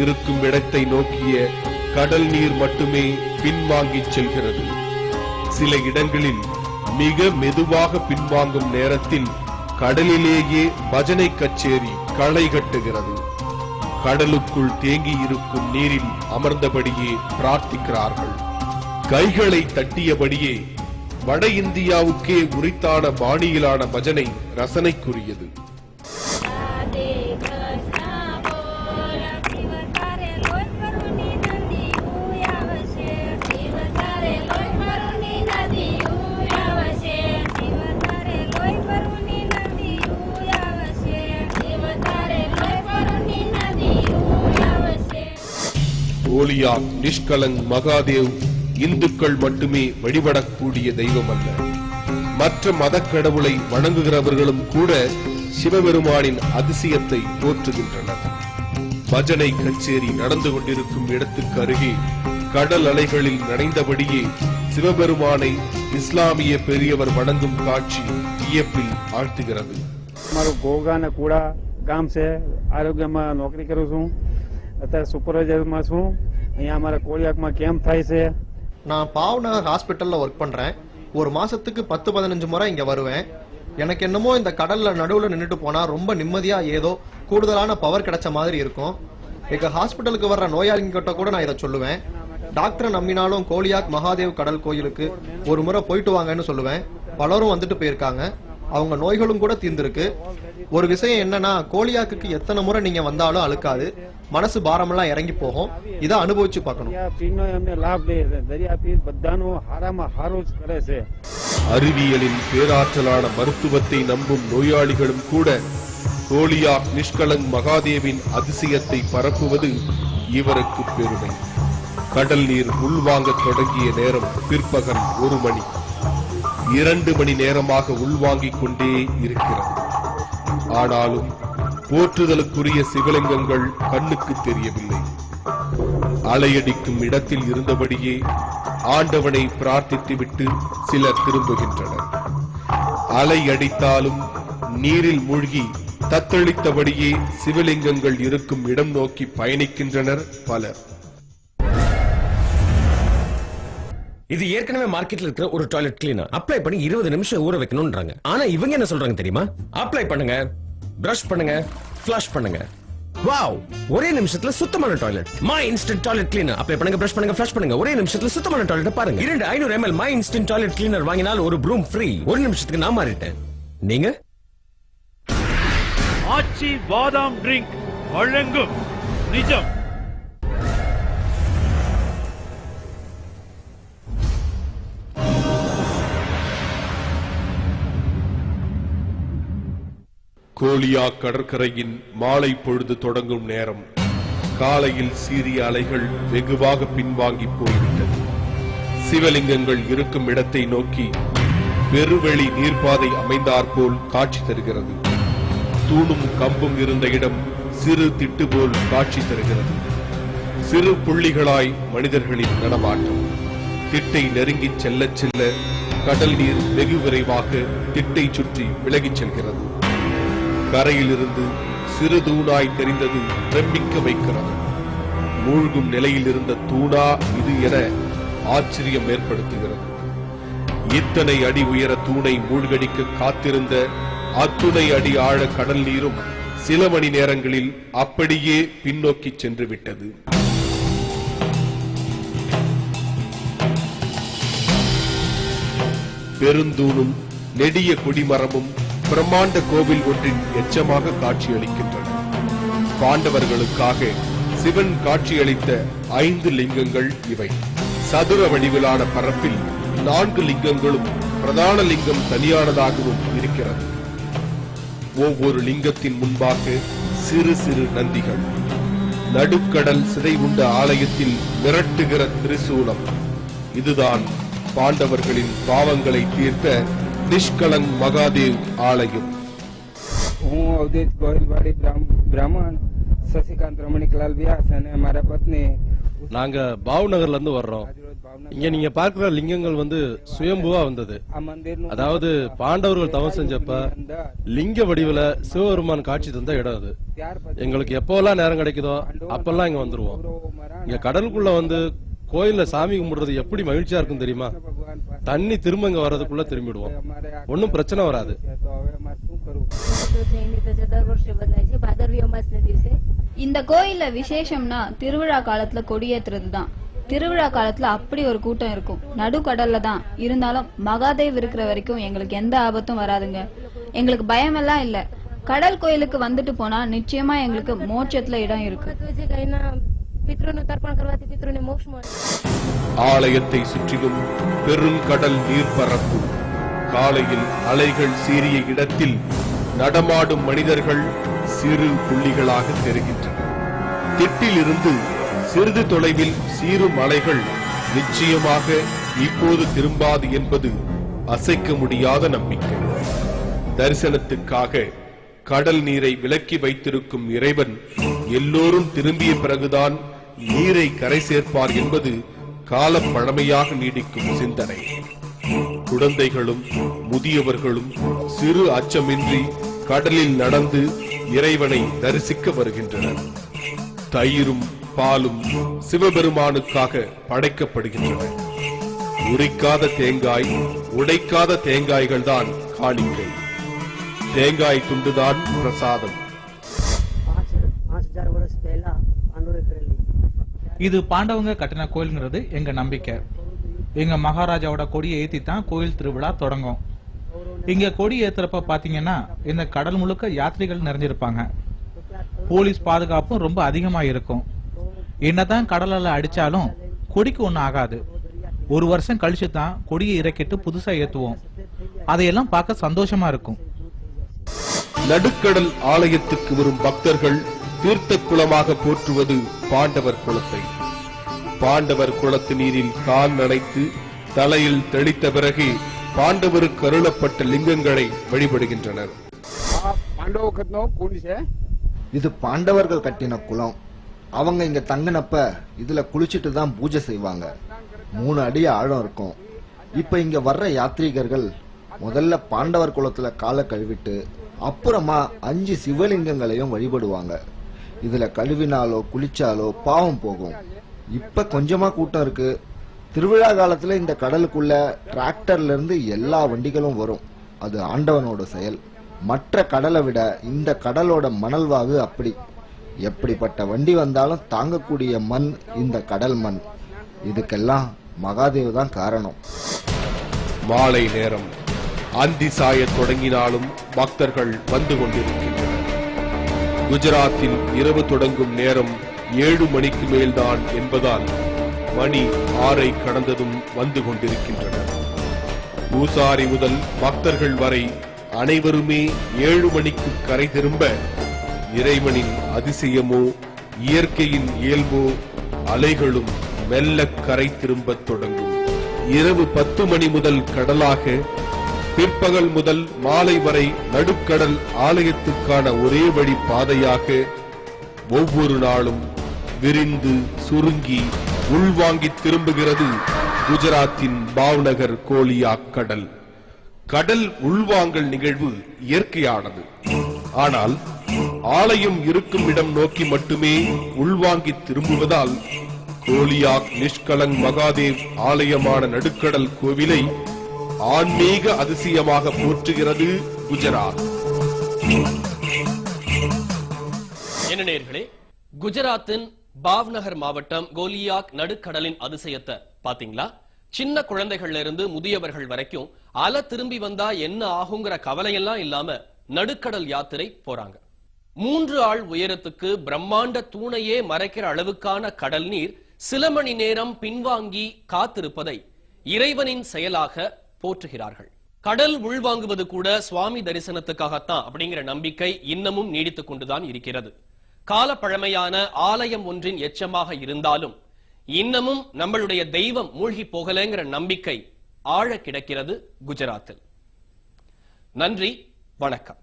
இருக்கும் இடத்தை நோக்கிய கடல் நீர் மட்டுமே பின்வாங்கிச் செல்கிறது. சில இடங்களில் மிக மெதுவாக பின்வாங்கும் நேரத்தில் கடலிலேயே பஜனை கச்சேரி களை கட்டுகிறது. கடலுக்குள் தேங்கி இருக்கும் நீரில் அமர்ந்தபடியே பிரார்த்திக்கிறார்கள். கைகளை தட்டியபடியே வட இந்தியாவுக்கே உரித்தான பாணியிலான பஜனை ரசனைக்குரியது. ஓலியா நிஷ்கலங் மகாதேவ் இந்துக்கள் மட்டுமே வழிபடக்கூடிய தெய்வம் அல்ல மற்ற மதக் கடவுளை வணங்குகிறவர்களும் கூட சிவபெருமானின் அதிசயத்தை போற்றுகின்றனர் பஜனை கச்சேரி நடந்து கொண்டிருக்கும் இடத்துக்கு அருகே கடல் அலைகளில் நனைந்தபடியே சிவபெருமானை இஸ்லாமிய பெரியவர் வணங்கும் காட்சி வியப்பில் ஆழ்த்துகிறது મારું ઘોઘા ને કુડા ગામ છે આરોગ્યમાં નોકરી કરું છું અત્યારે સુપરવાઇઝરમાં છું અહીંયા અમારા કોળિયાકમાં કેમ્પ થાય છે நான் பாவ்நகர் ஹாஸ்பிட்டல்ல ஒர்க் பண்றேன் ஒரு மாசத்துக்கு பத்து பதினஞ்சு முறை இங்க வருவேன் எனக்கு என்னமோ இந்த கடல்ல நடுவுல நின்னுட்டு போனா ரொம்ப நிம்மதியா ஏதோ கூடுதலான பவர் கிடைச்ச மாதிரி இருக்கும் எங்க ஹாஸ்பிட்டலுக்கு வர்ற நோயாளிங்க கிட்ட கூட நான் இதை சொல்லுவேன் டாக்டரை நம்பினாலும் கோலியாக் மகாதேவ் கடல் கோயிலுக்கு ஒரு முறை போயிட்டு வாங்கன்னு சொல்லுவேன் பலரும் வந்துட்டு போயிருக்காங்க அவங்க நோய்களும் கூட தீர்ந்திருக்கு ஒரு விஷயம் என்னன்னா கோழியாக்குக்கு எத்தனை முறை நீங்க வந்தாலும் அழுக்காது. மனசு பாரமெல்லாம் இறங்கி போகும். இதை அனுபவிச்சு பார்க்கணும். அறிவியலின் பேராற்றலான மருத்துவத்தை நம்பும் நோயாளிகளும் கூட கோழியா நிஷ்கலங் மகாதேவின் அதிசயத்தை பரப்புவது இவருக்கு பெருமை. கடல் நீர் உள்வாங்க தொடங்கிய நேரம் பிற்பகல் ஒரு மணி. இரண்டு மணி நேரமாக உள்வாங்கிக் கொண்டே இருக்கிறது. ஆனாலும் போற்றுதலுக்குரிய சிவலிங்கங்கள் கண்ணுக்கு தெரியவில்லை. அலையடிக்கும் இடத்தில் இருந்தபடியே ஆண்டவனை பிரார்த்தித்துவிட்டு சிலர் திரும்புகின்றனர். அலை அடித்தாலும் நீரில் மூழ்கி தத்தளித்தபடியே சிவலிங்கங்கள் இருக்கும் இடம் நோக்கி பயணிக்கின்றனர் பலர். இது ஏற்கனவே மார்க்கெட்ல இருக்கிற ஒரு டாய்லெட் கிளீனர் அப்ளை பண்ணி இருபது நிமிஷம் ஊற வைக்கணும்ன்றாங்க. ஆனா இவங்க என்ன சொல்றாங்க தெரியுமா? அப்ளை பண்ணுங்க பிரஷ் பண்ணுங்க ஃபிளஷ் பண்ணுங்க. வாவ் ஒரே நிமிஷத்துல சுத்தமான toilet my instant toilet cleaner apply பண்ணுங்க பிரஷ் பண்ணுங்க ஃபிளஷ் பண்ணுங்க. ஒரே நிமிஷத்துல சுத்தமான டாய்லெட் பாருங்க. இரண்டு ஐநூறு ML my instant toilet cleaner வாங்கினால் ஒரு ப்ரூம் ஃப்ரீ ஒரு நிமிஷத்துக்கு நான் மாறிட்டேன். நீங்க? ஆச்சி பாதாம் ட்ரிங்க் வழங்கும். நிஜம். கோலியா கடற்கரையின் மாலை பொழுது தொடங்கும் நேரம். காலையில் சீரிய அலைகள் வெகுவாக பின்வாங்கி போய்விட்டது. சிவலிங்கங்கள் இருக்கும் இடத்தை நோக்கி பெருவெளி நீர்ப்பாதை அமைந்தாற்போல் காட்சி தருகிறது. தூணும் கம்பும் இருந்த இடம் சிறு திட்டு போல் காட்சி தருகிறது. சிறு புள்ளிகளாய் மனிதர்களின் நடமாட்டம். திட்டை நெருங்கிச் செல்லச் செல்ல கடல் நீர் வெகு விரைவாக திட்டை சுற்றி விலகிச் செல்கிறது. கரையிலிருந்து சிறு தூணாய் தெரிந்தது பிரமிக்க வைக்கிறது. மூழ்கும் நிலையில் இருந்த தூணா இது என ஆச்சரியம் ஏற்படுத்துகிறது. இத்தனை அடி உயர தூணை மூழ்கடிக்க காத்திருந்த அத்துணை அடி ஆழ கடல் நீரும் சில மணி நேரங்களில் அப்படியே பின்னோக்கி சென்று விட்டது பெருந்தூணும் நெடிய கொடிமரமும் பிரம்மாண்ட கோவில் ஒன்றின் எச்சமாக காட்சியளிக்கின்றன. பாண்டவர்களுக்காக சிவன் காட்சியளித்த ஐந்து லிங்கங்கள் இவை. சதுர வடிவிலான பரப்பில் நான்கு லிங்கங்களும் பிரதான லிங்கம் தனியானதாகவும் இருக்கிறது. ஒவ்வொரு லிங்கத்தின் முன்பாக சிறு சிறு நந்திகள். நடுக்கடல் சிதைவுண்ட ஆலயத்தில் மிரட்டுகிற திரிசூலம். இதுதான் பாண்டவர்களின் பாவங்களை தீர்த்த நிஷ்கலங் மகாதேவ் ஆலயம் હું અવધેશ ગોહિલવાડી બ્રાહ્મ- બ્રાહ્મણ શશિકાંત રમણીકલાલ વ્યાસ અને મારા પત્ની நாங்க பாவ்நகர்ல இருந்து வர்றோம் આજરોજ இங்க நீங்க பார்க்கிற லிங்கங்கள் வந்து சுயம்புவா வந்தது આ મંદિરનું அதாவது பாண்டவர்கள் தவம் செஞ்சப்ப லிங்க வடிவுல சிவபெருமான் காட்சி தந்த இடம் அது ત્યાર પછી எங்களுக்கு எப்போல்லாம் நேரம் கிடைக்குதோ அப்பெல்லாம் இங்க வந்துருவோம் મરા இங்க கடலுக்குள்ள வந்து கோயில்ல சாமி கும்பிடுறது எப்படி மகிழ்ச்சியா இருக்கும் தெரியுமா ભગવાન પાસે தண்ணி திரும்ப இங்க வர்றதுக்குள்ள திரும்பிடுவோம். ஒன்னும் பிரச்சனை வராது. இந்த கோயில்ல விசேஷம்னா திருவிழா காலத்துல கொடியேத்துறதுதான். திருவிழா காலத்துல அப்படி ஒரு கூட்டம் இருக்கும். நடுக்கடல்ல தான். இருந்தாலும் மகாதேவ் இருக்கிற வரைக்கும் எங்களுக்கு எந்த ஆபத்தும் வராதுங்க. எங்களுக்கு பயம் எல்லாம் இல்ல. கடல் கோயிலுக்கு வந்துட்டு போனா நிச்சயமா எங்களுக்கு மோட்சத்துல இடம் இருக்கு. ஆலயத்தை சுற்றிலும் பெருங்கடல் நீர்பரப்பு காலையில் அலைகள் சீறிய இடத்தில் நடமாடும் மனிதர்கள் சிறு புள்ளிகளாக தெரிகின்றன திட்டிலிருந்து சிறிது தொலைவில் சீறு மலைகள் நிச்சயமாக இப்போது திரும்பாது என்பது அசைக்க முடியாத நம்பிக்கை. தரிசனத்துக்காக கடல் நீரை விலக்கி வைத்திருக்கும் இறைவன் எல்லோரும் திரும்பிய பிறகுதான் நீரை கரை சேர்ப்பார் என்பது காலப் பழமையாக நீடிக்கும் சிந்தனை. குழந்தைகளும் முதியவர்களும் சிறு அச்சமின்றி கடலில் நடந்து இறைவனை தரிசிக்க வருகின்றனர். தயிரும் பாலும் சிவபெருமானுக்காக படைக்கப்படுகின்றன. உரிக்காத தேங்காய் உடைக்காத தேங்காய்கள் தான் காணிக்கை. தேங்காய் துண்டுதான் பிரசாதம். இது பாண்டவங்க கட்டின கோயில்ங்கிறது எங்க நம்பிக்கை. எங்க மகாராஜாவோட கொடியை ஏத்தி தான் கோயில் திருவிழா தொடங்கும். இங்க கொடி ஏத்துறப்ப பாத்தீங்கன்னா இந்த கடல் முழுக்க யாத்திரைகள் நிறைஞ்சிருப்பாங்க. போலீஸ் பாதுகாப்பும் ரொம்ப அதிகமா இருக்கும். என்னதான் கடலால அடிச்சாலும் கொடிக்கு ஒன்றும் ஆகாது. ஒரு வருஷம் கழிச்சு தான் கொடியை இறக்கிட்டு புதுசா ஏத்துவோம். அதையெல்லாம் பார்க்க சந்தோஷமா இருக்கும். நடுக்கடல் ஆலயத்துக்கு வரும் பக்தர்கள் தீர்த்த குளமாக போற்றுவது பாண்டவர் குளத்தை பாண்டவர் குளத்து நீரில் கால் நனைத்து தலையில் தெளித்த பிறகு பாண்டவருக்கு கருளப்பட்ட லிங்கங்களை வழிபடுகின்றனர். இது பாண்டவர்கள் கட்டின குளம். அவங்க இங்க தங்கினப்ப இதுல குளிச்சுட்டு தான் பூஜை செய்வாங்க. மூணு அடி ஆழம் இருக்கும். இப்ப இங்க வர்ற யாத்ரீகர்கள் முதல்ல பாண்டவர் குளத்துல காலை கழுவிட்டு அப்புறமா அஞ்சு சிவலிங்கங்களையும் வழிபடுவாங்க. இதுல கழுவினாலோ குளிச்சாலோ பாவம் போகும். இப்ப கொஞ்சமா கூட்டம் இருக்கு. திருவிழா காலத்துல இந்த கடலுக்குள்ள டிராக்டர்ல இருந்து எல்லா வண்டிகளும் வரும். அது ஆண்டவனோட செயல். மற்ற கடலை விட இந்த கடலோட மணல்வாகு அப்படி. எப்படிப்பட்ட வண்டி வந்தாலும் தாங்கக்கூடிய மண் இந்த கடல் மண். இதுக்கெல்லாம் மகாதேவ் தான் காரணம். மாலை நேரம். அந்தி சாயத் தொடங்கினாலும் பக்தர்கள் வந்து கொண்டிருக்கின்றனர் குஜராத்தில் இரவு தொடங்கும் நேரம் ஏழு மணிக்கு மேல்தான் என்பதால் மணி ஆறை கடந்ததும் வந்து கொண்டிருக்கின்றனர் பூசாரி முதல் பக்தர்கள் வரை அனைவருமே ஏழு மணிக்கு கரை திரும்ப இறைவனின் அதிசயமோ இயற்கையின் இயல்போ அலைகளும் மெல்ல கரை திரும்பத் தொடங்கும். இரவு பத்து மணி முதல் கடலாக பிற்பகல் முதல் மாலை வரை நடுக்கடல் ஆலயத்துக்கான ஒரே வழி பாதையாக ஒவ்வொரு நாளும் விரிந்து சுருங்கி உள்வாங்கி திரும்புகிறது குஜராத்தின் பாவ்நகர் கோலியா கடல் கடல் உள்வாங்கல் நிகழ்வு இயற்கையானது. ஆனால் ஆலயம் இருக்கும் இடம் நோக்கி மட்டுமே உள்வாங்கி திரும்புவதால் கோலியாக் நிஷ்கலங் மகாதேவ் ஆலயமான நடுக்கடல் கோவிலை ஆன்மீக அதிசயமாக போற்றுகிறது குஜராத். என்ன நேர்களே குஜராத்தின் பாவ்நகர் மாவட்டம் கோலியாக் நடுக்கடலின் அதிசயத்தை பாத்தீங்களா சின்ன குழந்தைகள்ல இருந்து முதியவர்கள் வரைக்கும் அல திரும்பி வந்தா என்ன ஆகுங்கிற கவலையெல்லாம் இல்லாம நடுக்கடல் யாத்திரை போறாங்க. மூன்று ஆள் உயரத்துக்கு பிரம்மாண்ட தூணையே மறைக்கிற அளவுக்கான கடல் நீர் சில மணி நேரம் பின்வாங்கி காத்திருப்பதை இறைவனின் செயலாக போற்றுகிறார்கள். கடல் உள்வாங்குவது கூட சுவாமி தரிசனத்துக்காகத்தான் அப்படிங்கிற நம்பிக்கை இன்னமும் நீடித்துக் கொண்டுதான் இருக்கிறது. கால பழமையான ஆலயம் ஒன்றின் எச்சமாக இருந்தாலும் இன்னமும் நம்மளுடைய தெய்வம் மூழ்கி போகலைங்கிற நம்பிக்கை ஆழ கிடக்கிறது குஜராத்தில். நன்றி வணக்கம்.